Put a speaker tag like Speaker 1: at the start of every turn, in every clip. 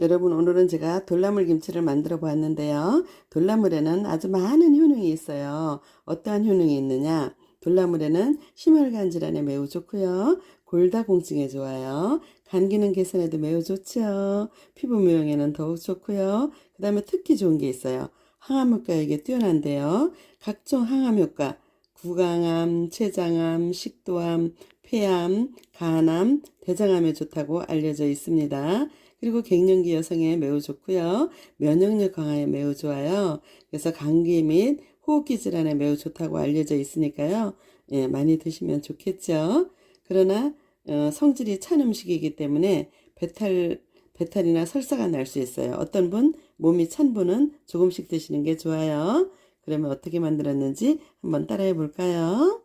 Speaker 1: 여러분 오늘은 제가 돌나물 김치를 만들어 보았는데요. 돌나물에는 아주 많은 효능이 있어요. 어떠한 효능이 있느냐? 돌나물에는 심혈관 질환에 매우 좋고요. 골다공증에 좋아요. 간 기능 개선에도 매우 좋죠. 피부 미용에는 더욱 좋고요. 그 다음에 특히 좋은 게 있어요. 항암 효과에게 뛰어난데요. 각종 항암 효과, 구강암, 췌장암, 식도암, 폐암, 간암, 대장암에 좋다고 알려져 있습니다. 그리고 갱년기 여성에 매우 좋고요. 면역력 강화에 매우 좋아요. 그래서 감기 및 호흡기 질환에 매우 좋다고 알려져 있으니까요. 예, 많이 드시면 좋겠죠. 그러나 어, 성질이 찬 음식이기 때문에 배탈 배탈이나 설사가 날 수 있어요. 어떤 분 몸이 찬 분은 조금씩 드시는 게 좋아요. 그러면 어떻게 만들었는지 한번 따라해 볼까요?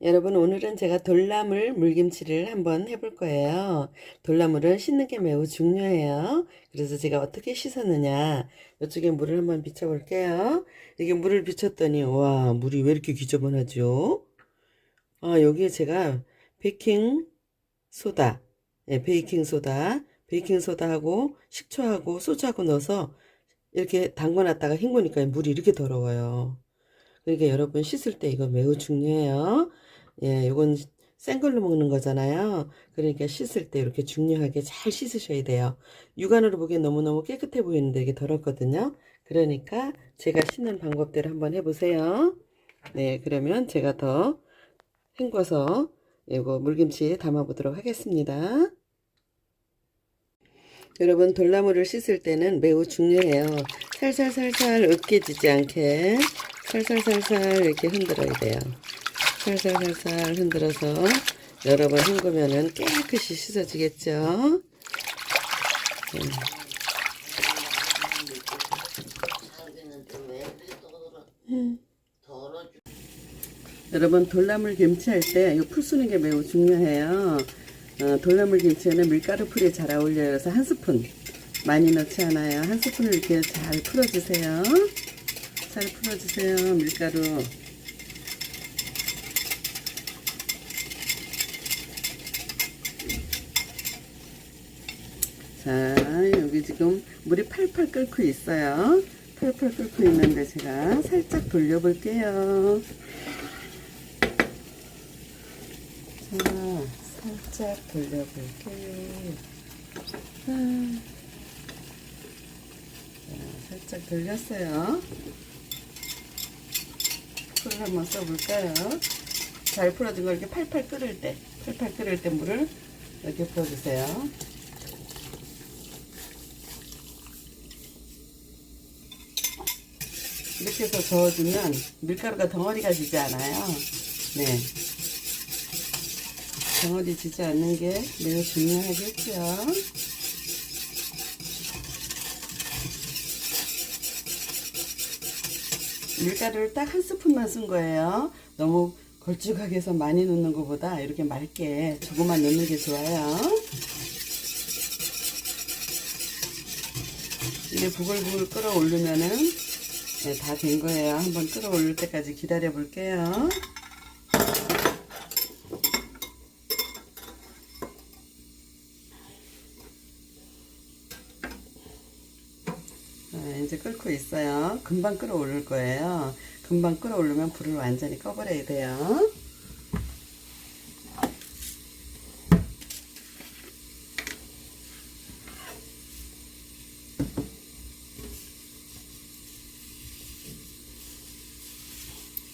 Speaker 1: 여러분 오늘은 제가 돌나물 물김치를 한번 해볼 거예요. 돌나물은 씻는 게 매우 중요해요. 그래서 제가 어떻게 씻었느냐 이쪽에 물을 한번 비춰볼게요. 이게 물을 비췄더니 와 물이 왜 이렇게 지저분하죠? 아 여기에 제가 베이킹 소다, 예, 베이킹 소다, 베이킹 소다하고 식초하고 소주하고 넣어서 이렇게 담궈놨다가 헹구니까 물이 이렇게 더러워요. 그러니까 여러분 씻을 때 이거 매우 중요해요. 예, 이건 센 걸로 먹는 거잖아요. 그러니까 씻을 때 이렇게 중요하게 잘 씻으셔야 돼요. 육안으로 보기엔 너무너무 깨끗해 보이는데 이게 더럽거든요. 그러니까 제가 씻는 방법대로 한번 해보세요. 네, 그러면 제가 더 헹궈서 이거 물김치에 담아보도록 하겠습니다. 여러분 돌나물을 씻을 때는 매우 중요해요. 살살살살 으깨지지 않게 살살살살 이렇게 흔들어야 돼요. 살살살살 흔들어서 여러 번 헹구면은 깨끗이 씻어지겠죠. 음. 여러분 돌나물 김치할 때 이 풀 쓰는 게 매우 중요해요. 어, 돌나물 김치에는 밀가루 풀이 잘 어울려요. 그래서 한 스푼 많이 넣지 않아요. 한 스푼을 이렇게 잘 풀어주세요. 잘 풀어주세요. 밀가루. 자, 여기 지금 물이 팔팔 끓고 있어요. 팔팔 끓고 있는데 제가 살짝 돌려볼게요. 자, 살짝 돌려볼게요. 아. 자, 살짝 돌렸어요. 풀을 한번 써볼까요? 잘 풀어진 걸 이렇게 팔팔 끓을 때, 팔팔 끓을 때 물을 이렇게 부어주세요. 이렇게 해서 저어주면 밀가루가 덩어리가 지지 않아요. 네. 덩어리 지지 않는 게 매우 중요하겠죠. 밀가루를 딱 한 스푼만 쓴 거예요. 너무 걸쭉하게 해서 많이 넣는 것보다 이렇게 맑게 조금만 넣는 게 좋아요. 이게 부글부글 끓어오르면은 네, 다 된 거예요. 한번 끓어올릴 때까지 기다려 볼게요. 네, 이제 끓고 있어요. 금방 끓어오를 거예요. 금방 끓어오르면 불을 완전히 꺼버려야 돼요.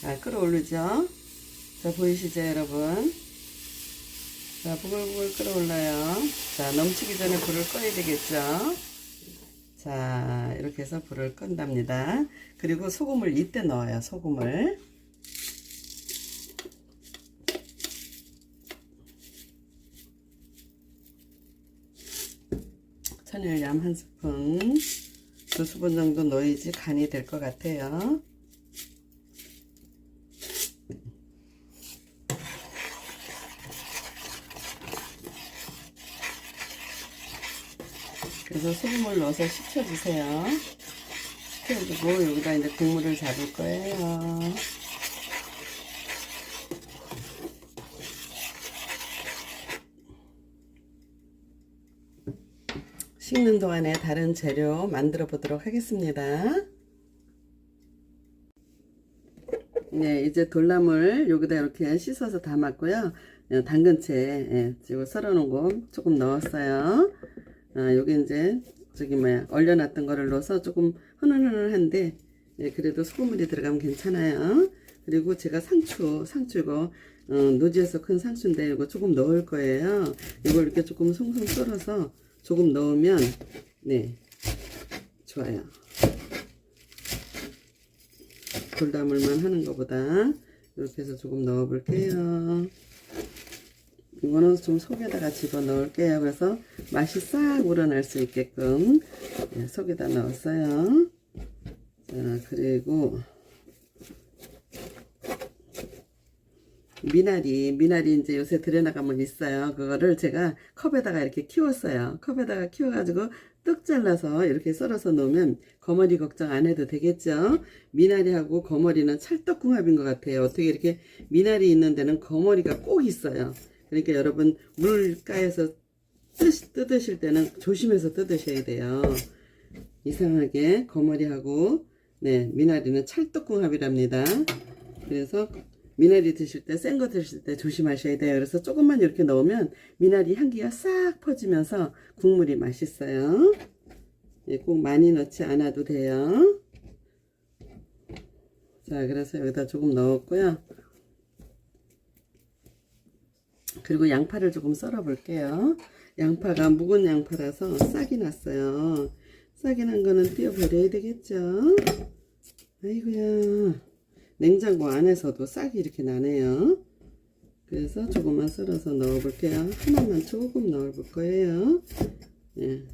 Speaker 1: 자, 끓어오르죠? 자, 보이시죠, 여러분? 자, 부글부글 끓어올라요. 자, 넘치기 전에 불을 꺼야 되겠죠? 자, 이렇게 해서 불을 끈답니다. 그리고 소금을 이때 넣어요, 소금을. 천일염 한 스푼, 두 스푼 정도 넣어야지 간이 될 것 같아요. 그래서 소금을 넣어서 식혀주세요. 식혀주고 여기다 이제 국물을 잡을 거예요. 식는 동안에 다른 재료 만들어 보도록 하겠습니다. 네, 이제 돌나물 여기다 이렇게 씻어서 담았고요. 어, 당근채 예, 지금 썰어놓은 거 조금 넣었어요. 아, 여기 이제 저기 뭐야 얼려놨던 거를 넣어서 조금 흐물흐물한데 예, 그래도 소금물이 들어가면 괜찮아요. 그리고 제가 상추, 상추 이거 어, 노지에서 큰 상추인데 이거 조금 넣을 거예요. 이걸 이렇게 조금 송송 썰어서 조금 넣으면 네 좋아요. 돌다물만 하는 것보다 이렇게 해서 조금 넣어 볼게요. 이거는 좀 속에다가 집어 넣을게요. 그래서 맛이 싹 우러날 수 있게끔 네, 속에다 넣었어요. 자, 그리고 미나리, 미나리 이제 요새 들여나가면 있어요. 그거를 제가 컵에다가 이렇게 키웠어요. 컵에다가 키워가지고 뚝 잘라서 이렇게 썰어서 놓으면 거머리 걱정 안 해도 되겠죠. 미나리하고 거머리는 찰떡궁합인 것 같아요. 어떻게 이렇게 미나리 있는 데는 거머리가 꼭 있어요. 그러니까 여러분 물가에서 뜯, 뜯으실 때는 조심해서 뜯으셔야 돼요. 이상하게 거머리하고 네 미나리는 찰떡궁합이랍니다. 그래서 미나리 드실 때 센 거 드실 때 조심하셔야 돼요. 그래서 조금만 이렇게 넣으면 미나리 향기가 싹 퍼지면서 국물이 맛있어요. 예, 꼭 많이 넣지 않아도 돼요. 자, 그래서 여기다 조금 넣었고요. 그리고 양파를 조금 썰어 볼게요. 양파가 묵은 양파라서 싹이 났어요. 싹이 난 거는 띄어버려야 되겠죠? 아이고야. 냉장고 안에서도 싹이 이렇게 나네요. 그래서 조금만 썰어서 넣어 볼게요. 하나만 조금 넣어 볼 거예요. 예.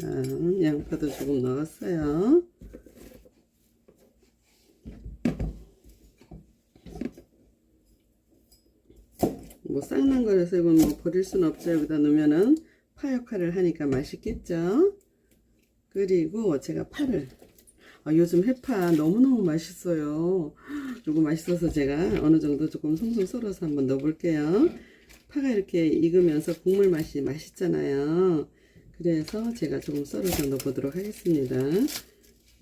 Speaker 1: 자, 양파도 조금 넣었어요. 뭐 쌍난 거라서 이건 뭐 버릴 수는 없죠. 여기다 넣으면은 파 역할을 하니까 맛있겠죠. 그리고 제가 파를 아, 요즘 해파 너무너무 맛있어요. 요거 맛있어서 제가 어느 정도 조금 송송 썰어서 한번 넣어볼게요. 파가 이렇게 익으면서 국물 맛이 맛있잖아요. 그래서 제가 조금 썰어서 넣어보도록 하겠습니다.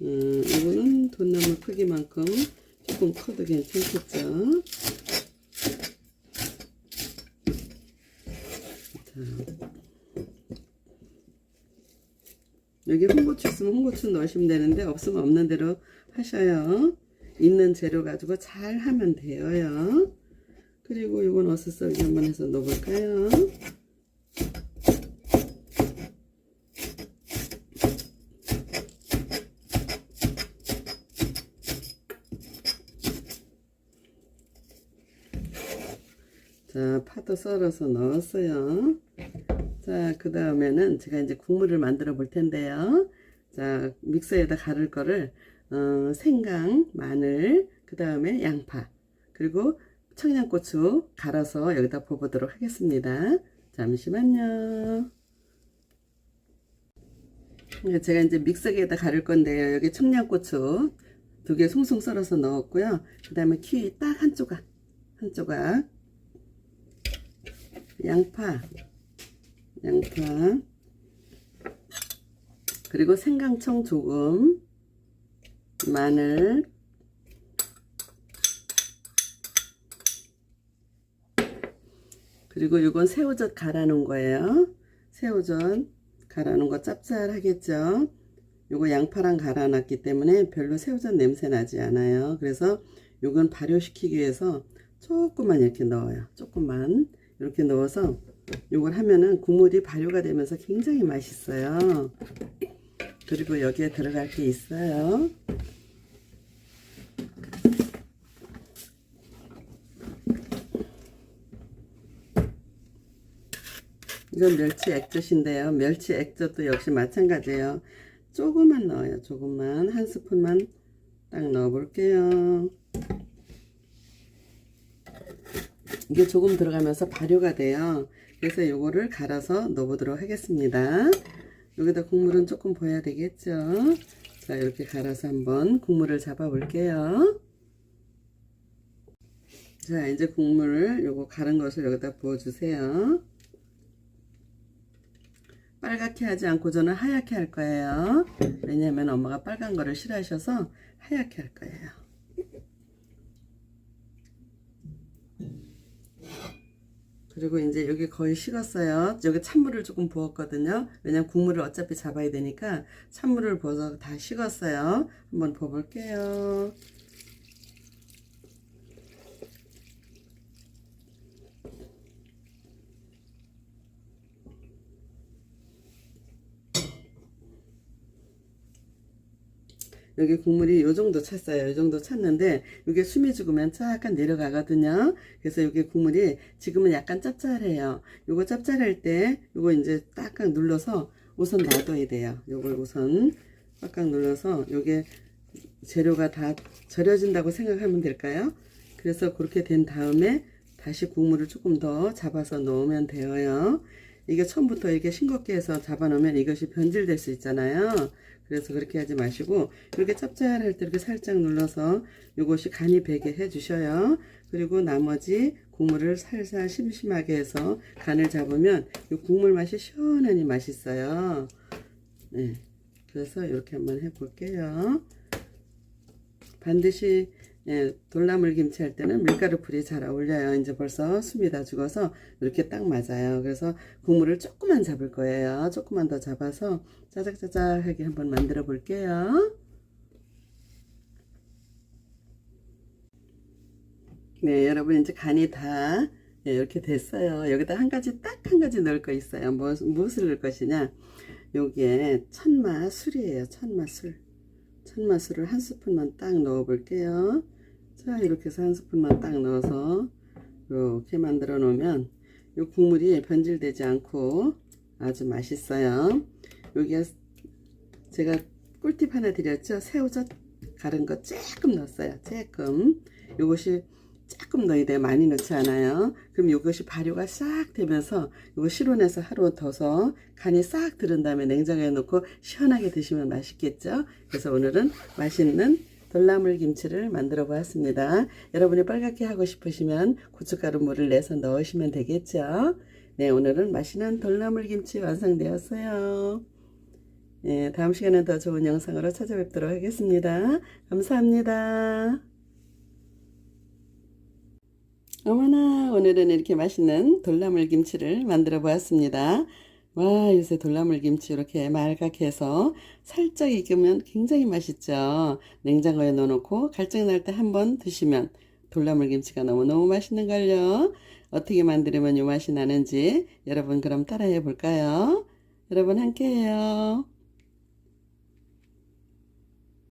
Speaker 1: 음, 이거는 돈나물 크기만큼 조금 커도 괜찮겠죠. 자. 여기 홍고추 있으면 홍고추 넣으시면 되는데 없으면 없는 대로 하셔요. 있는 재료 가지고 잘 하면 돼요. 그리고 이건 어슷 썰기 한번 해서 넣어볼까요? 자, 파도 썰어서 넣었어요. 자, 그 다음에는 제가 이제 국물을 만들어 볼 텐데요. 자, 믹서에다 가를 거를, 어, 생강, 마늘, 그 다음에 양파, 그리고 청양고추 갈아서 여기다 부어보도록 하겠습니다. 잠시만요. 네, 제가 이제 믹서기에다 가를 건데요. 여기 청양고추 두 개 송송 썰어서 넣었고요. 그 다음에 키위 딱 한 조각, 한 조각. 양파, 양파, 그리고 생강청 조금, 마늘, 그리고 이건 새우젓 갈아 놓은 거예요. 새우젓 갈아 놓은 거 짭짤하겠죠? 요거 양파랑 갈아 놨기 때문에 별로 새우젓 냄새 나지 않아요. 그래서 요건 발효시키기 위해서 조금만 이렇게 넣어요. 조금만. 이렇게 넣어서 요걸 하면은 국물이 발효가 되면서 굉장히 맛있어요. 그리고 여기에 들어갈 게 있어요. 이건 멸치 액젓인데요. 멸치 액젓도 역시 마찬가지예요. 조금만 넣어요. 조금만 한 스푼만 딱 넣어 볼게요. 이게 조금 들어가면서 발효가 돼요. 그래서 요거를 갈아서 넣어보도록 하겠습니다. 여기다 국물은 조금 보여야 되겠죠. 자, 이렇게 갈아서 한번 국물을 잡아 볼게요. 자, 이제 국물을 요거 갈은 것을 여기다 부어주세요. 빨갛게 하지 않고 저는 하얗게 할 거예요. 왜냐면 엄마가 빨간 거를 싫어하셔서 하얗게 할 거예요. 그리고 이제 여기 거의 식었어요. 여기 찬물을 조금 부었거든요. 왜냐면 국물을 어차피 잡아야 되니까 찬물을 부어서 다 식었어요. 한번 부어볼게요. 여기 국물이 요 정도 찼어요. 요 정도 찼는데 이게 숨이 죽으면 약간 내려가거든요. 그래서 여기 국물이 지금은 약간 짭짤해요. 요거 짭짤할 때 요거 이제 딱딱 눌러서 우선 놔둬야 돼요. 요걸 우선 꽉꽉 눌러서 요게 재료가 다 절여진다고 생각하면 될까요? 그래서 그렇게 된 다음에 다시 국물을 조금 더 잡아서 넣으면 되어요. 이게 처음부터 이게 싱겁게 해서 잡아 놓으면 이것이 변질될 수 있잖아요. 그래서 그렇게 하지 마시고 이렇게 짭짤할 때 이렇게 살짝 눌러서 이것이 간이 배게 해 주셔요. 그리고 나머지 국물을 살살 심심하게 해서 간을 잡으면 이 국물 맛이 시원하니 맛있어요. 네. 그래서 이렇게 한번 해 볼게요. 반드시 예, 돌나물 김치 할 때는 밀가루 풀이 잘 어울려요. 이제 벌써 숨이 다 죽어서 이렇게 딱 맞아요. 그래서 국물을 조금만 잡을 거예요. 조금만 더 잡아서 짜작짜작하게 한번 만들어 볼게요. 네, 여러분 이제 간이 다 예, 이렇게 됐어요. 여기다 한 가지 딱 한 가지 넣을 거 있어요. 뭐, 무엇을 넣을 것이냐? 요게 천마 술이에요. 천마 술. 천마 술을 한 스푼만 딱 넣어 볼게요. 자, 이렇게 해서 한 스푼만 딱 넣어서 이렇게 만들어 놓으면 이 국물이 변질되지 않고 아주 맛있어요. 여기에 제가 꿀팁 하나 드렸죠. 새우젓 가른 거 조금 넣었어요. 조금. 요것이 조금 넣어야 돼요. 많이 넣지 않아요. 그럼 이것이 발효가 싹 되면서 이거 실온에서 하루 둬서 간이 싹 들은 다음에 냉장고에 넣고 시원하게 드시면 맛있겠죠. 그래서 오늘은 맛있는 돌나물 김치를 만들어 보았습니다. 여러분이 빨갛게 하고 싶으시면 고춧가루 물을 내서 넣으시면 되겠죠. 네, 오늘은 맛있는 돌나물 김치 완성되었어요. 네, 다음 시간에 더 좋은 영상으로 찾아뵙도록 하겠습니다. 감사합니다. 어머나 오늘은 이렇게 맛있는 돌나물 김치를 만들어 보았습니다. 와 요새 돌나물 김치 이렇게 말갛게 해서 살짝 익으면 굉장히 맛있죠. 냉장고에 넣어놓고 갈증 날 때 한번 드시면 돌나물 김치가 너무너무 맛있는걸요. 어떻게 만들면 요 맛이 나는지 여러분 그럼 따라해 볼까요? 여러분 함께해요.